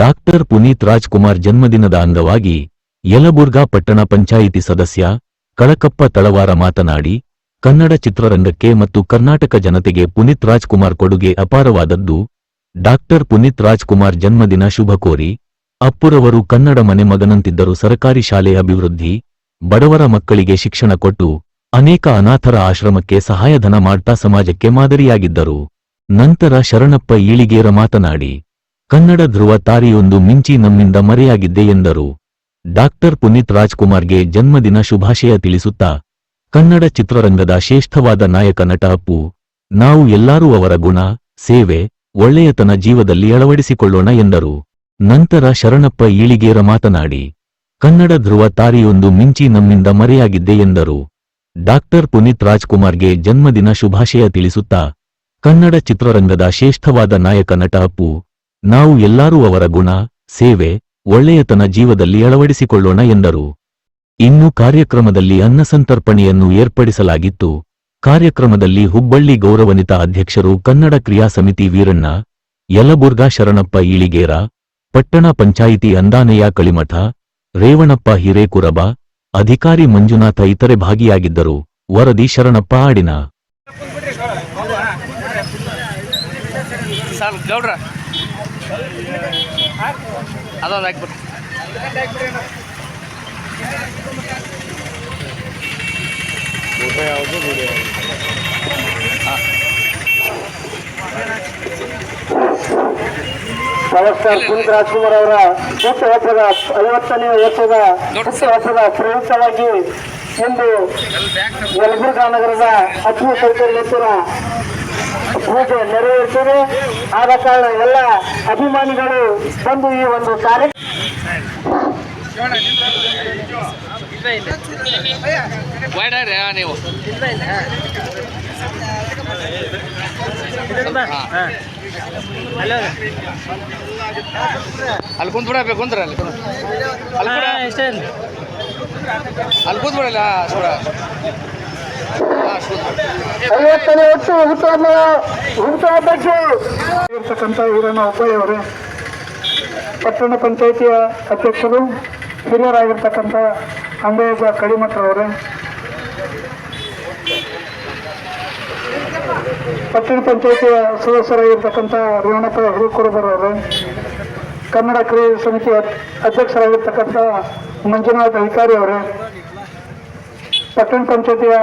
Doctor Puneeth Rajkumar ಜನ್ಮದಿನದ ಅಂಗವಾಗಿ ಯಲಬುರ್ಗಾ ಪಟ್ಟಣ ಪಂಚಾಯಿತಿ ಸದಸ್ಯ ಕಳಕಪ್ಪ ತಳವಾರ ಮಾತನಾಡಿ, ಕನ್ನಡ ಚಿತ್ರರಂಗಕ್ಕೆ ಮತ್ತು ಕರ್ನಾಟಕ ಜನತೆಗೆ ಪುನೀತ್ ರಾಜ್ಕುಮಾರ್ ಕೊಡುಗೆ ಅಪಾರವಾದದ್ದು. ಡಾಕ್ಟರ್ ಪುನೀತ್ ರಾಜ್ಕುಮಾರ್ ಜನ್ಮದಿನ ಶುಭ ಕೋರಿ, ಅಪ್ಪುರವರು ಕನ್ನಡ ಮನೆ ಮಗನಂತಿದ್ದರು ಸರಕಾರಿ ಶಾಲೆ ಅಭಿವೃದ್ಧಿ, ಬಡವರ ಮಕ್ಕಳಿಗೆ ಶಿಕ್ಷಣ ಕೊಟ್ಟು, ಅನೇಕ ಅನಾಥರ ಆಶ್ರಮಕ್ಕೆ ಸಹಾಯಧನ ಮಾಡ್ತಾ ಸಮಾಜಕ್ಕೆ ಮಾದರಿಯಾಗಿದ್ದರು. ನಂತರ ಶರಣಪ್ಪ ಈಳಿಗೇರ ಮಾತನಾಡಿ ಕನ್ನಡ ಧ್ರುವ ತಾರಿಯೊಂದು ಮಿಂಚಿ ನಮ್ಮಿಂದ ಮರೆಯಾಗಿದ್ದೆ ಎಂದರು. ಡಾಕ್ಟರ್ ಪುನೀತ್ ರಾಜ್ಕುಮಾರ್ಗೆ ಜನ್ಮದಿನ ಶುಭಾಶಯ ತಿಳಿಸುತ್ತಾ, ಕನ್ನಡ ಚಿತ್ರರಂಗದ ಶ್ರೇಷ್ಠವಾದ ನಾಯಕ ನಟ ಅಪ್ಪು, ನಾವು ಎಲ್ಲರೂ ಅವರ ಗುಣ, ಸೇವೆ, ಒಳ್ಳೆಯತನ ಜೀವದಲ್ಲಿ ಅಳವಡಿಸಿಕೊಳ್ಳೋಣ ಎಂದರು. ನಂತರ ಶರಣಪ್ಪ ಈಳಿಗೇರ ಮಾತನಾಡಿ, ಕನ್ನಡ ಧ್ರುವ ತಾರಿಯೊಂದು ಮಿಂಚಿ ನಮ್ಮಿಂದ ಮರೆಯಾಗಿದ್ದೆ ಎಂದರು. ಡಾಕ್ಟರ್ ಪುನೀತ್ ರಾಜ್ಕುಮಾರ್ಗೆ ಜನ್ಮದಿನ ಶುಭಾಶಯ ತಿಳಿಸುತ್ತಾ, ಕನ್ನಡ ಚಿತ್ರರಂಗದ ಶ್ರೇಷ್ಠವಾದ ನಾಯಕ ನಟ ಅಪ್ಪು ನಾವು ಎಲ್ಲರೂ ಅವರ ಗುಣ, ಸೇವೆ, ಒಳ್ಳೆಯತನ ಜೀವದಲ್ಲಿ ಅಳವಡಿಸಿಕೊಳ್ಳೋಣ ಎಂದರು. ಇನ್ನು ಕಾರ್ಯಕ್ರಮದಲ್ಲಿ ಅನ್ನಸಂತರ್ಪಣೆಯನ್ನು ಏರ್ಪಡಿಸಲಾಗಿತ್ತು. ಕಾರ್ಯಕ್ರಮದಲ್ಲಿ ಹುಬ್ಬಳ್ಳಿ ಗೌರವನಿತ ಅಧ್ಯಕ್ಷರು ಕನ್ನಡ ಕ್ರಿಯಾ ಸಮಿತಿ ವೀರಣ್ಣ, ಯಲಬುರ್ಗಾ ಶರಣಪ್ಪ ಇಳಿಗೇರ, ಪಟ್ಟಣ ಪಂಚಾಯಿತಿ ಅಂದಾನೆಯ ಕಳಿಮಠ, ರೇವಣಪ್ಪ ಹಿರೇಕುರಬ, ಅಧಿಕಾರಿ ಮಂಜುನಾಥ ಇತರೆ ಭಾಗಿಯಾಗಿದ್ದರು. ವರದಿ ಶರಣಪ್ಪ ಆಡಿನ ಅದೊಂದು ಹಾಕ್ಬಿಟ್ಟು. ಪವರ್ ಸ್ಟಾರ್ ಪುನೀತ್ ರಾಜ್ಕುಮಾರ್ ಅವರ ಹುಟ್ಟು ವರ್ಷದ ಐವತ್ತನೇ ವರ್ಷದ ಹುಟ್ಟು ವರ್ಷದ ಪ್ರಯುಕ್ತವಾಗಿ ಇಂದು ಯಲಬುರ್ಗಾ ನಗರದ ಅಪ್ಪು ಸೌಕರ್ಯೇಶ್ವರ ಪೂಜೆ ನೆರವೇರಿಸಿದೆ ಆದ ಕಾರಣ ಎಲ್ಲ ಅಭಿಮಾನಿಗಳು ಬಂದು ಈ ಒಂದು ಕಾರ್ಯ ವೈಡಾರೆ ನೀವು ಅಲ್ಲಿ ಕುಂತ್ಬಿಡಬೇಕು ಕುಂತ್ರ. ಅಲ್ಲಿ ಕುಂದ್ರ. ಅಲ್ಲಿ ಕೂತ್ಬಿಡಲ್ಲ ಸುಡ ಐವತ್ತನೇ ಒಟ್ಟು ಹುತಾತ್ಮ ಹುಟ್ಟುಹಬ್ಬಕ್ಕೆ ಇರ್ತಕ್ಕಂಥ ವೀರಣ್ಣ ಅವರೇ ಪಟ್ಟಣ ಪಂಚಾಯಿತಿಯ ಅಧ್ಯಕ್ಷರು, ಹಿರಿಯರಾಗಿರ್ತಕ್ಕಂಥ ಅಂಬೇಜ ಕಡಿಮಠರವರೇ ಪಟ್ಟಣ ಪಂಚಾಯಿತಿಯ ಸದಸ್ಯರಾಗಿರ್ತಕ್ಕಂಥ ರೇವಣಪ್ಪ ಹುಡುಕುರುಬರವರು ಕನ್ನಡ ಕ್ರಿಯೆ ಸಮಿತಿ ಅಧ್ಯಕ್ಷರಾಗಿರ್ತಕ್ಕಂಥ ಮಂಜುನಾಥ್ ಅಧಿಕಾರಿ ಅವರೇ, ಪಟ್ಟಣ ಪಂಚಾಯತಿಯ